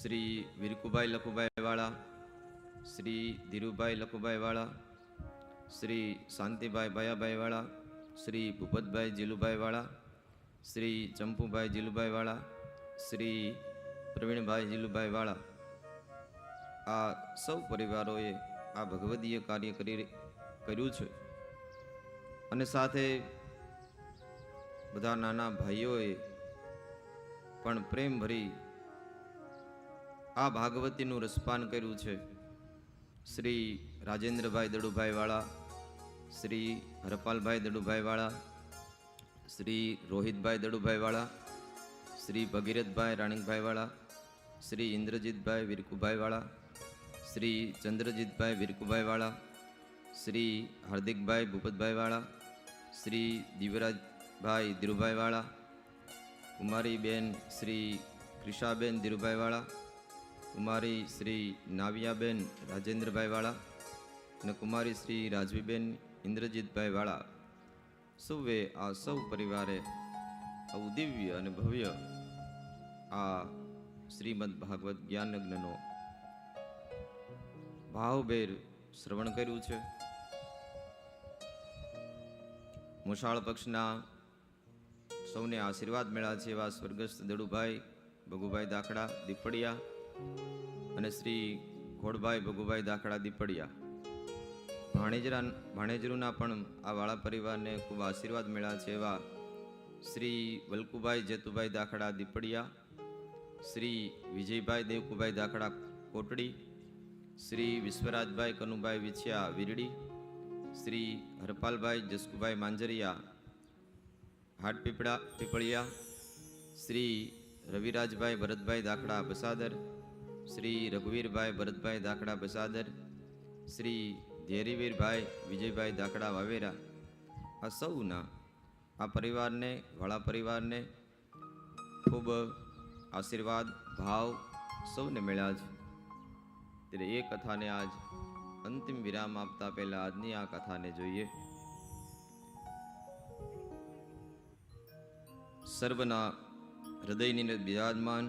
શ્રી વિરકુભાઈ લખુભાઈ વાળા શ્રી ધીરુભાઈ લખુભાઈ વાળા શ્રી શાંતિભાઈ ભયાભાઈ વાળા શ્રી ભૂપતભાઈ જીલુભાઈ વાળા શ્રી ચંપુભાઈ જીલુભાઈ વાળા શ્રી પ્રવીણભાઈ જીલુભાઈ વાળા આ સૌ પરિવારોએ આ ભગવદીય કાર્ય કરી કર્યું છે. અને સાથે બધા નાના ભાઈઓએ પણ પ્રેમ ભરી આ ભાગવતીનું રસપાન કર્યું છે. શ્રી રાજેન્દ્રભાઈ દડુભાઈ વાળા શ્રી હરપાલભાઈ દડુભાઈ વાળા શ્રી રોહિતભાઈ દડુભાઈ વાળા શ્રી ભગીરથભાઈ રાણીકભાઈવાળા, શ્રી ઇન્દ્રજીતભાઈ વિરકુભાઈવાળા, શ્રી ચંદ્રજીતભાઈ વિરકુભાઈવાળા, શ્રી હાર્દિકભાઈ ભૂપતભાઈ વાળા શ્રી દિવરાજભાઈ ધીરુભાઈ વાળા કુમારી શ્રી ક્રિષાબેન ધીરુભાઈ વાળા કુમારી શ્રી નાવિયાબેન રાજેન્દ્રભાઈ વાળા અને કુમારી શ્રી રાજવીબેન ઇન્દ્રજીતભાઈ વાળા સૌએ આ સૌ પરિવારે આવું દિવ્ય અને ભવ્ય આ શ્રીમદ ભાગવત જ્ઞાન યજ્ઞનો ભાવભેર શ્રવણ કર્યું છે. મુશાળ પક્ષના સૌને આશીર્વાદ મળ્યા છે એવા સ્વર્ગસ્થ દડુભાઈ, ભગુભાઈ દાખડા, દીપડિયા અને શ્રી ઘોડભાઈ ભગુભાઈ દાખડા દીપડિયા. ભાણેજરા ભાણેજરૂના પણ આ વાળા પરિવારને ખૂબ આશીર્વાદ મળ્યા છે એવા શ્રી વલ્કુભાઈ જેતુભાઈ દાખડા દીપડિયા, શ્રી વિજયભાઈ દેવકુભાઈ દાખડા કોટડી, શ્રી વિશ્વરાજભાઈ કનુભાઈ વિછિયા વીરડી, શ્રી હરપાલભાઈ જસકુભાઈ માંજરિયા હાટ પીપળા પીપળિયા, શ્રી રવિરાજભાઈ ભરતભાઈ દાખડા બસાદર, શ્રી રઘુવીરભાઈ ભરતભાઈ દાખડા બસાદર, શ્રી ધેરીવીરભાઈ વિજયભાઈ દાખડા વાવેરા, આ સૌના, આ પરિવારને, વાળા પરિવારને ખૂબ આશીર્વાદ, ભાવ સૌને મળ્યા છે. ત્યારે એ કથાને આજ અંતિમ વિરામ આપતા પહેલાં આજની આ કથાને જોઈએ. સર્વના હૃદયની બિરાજમાન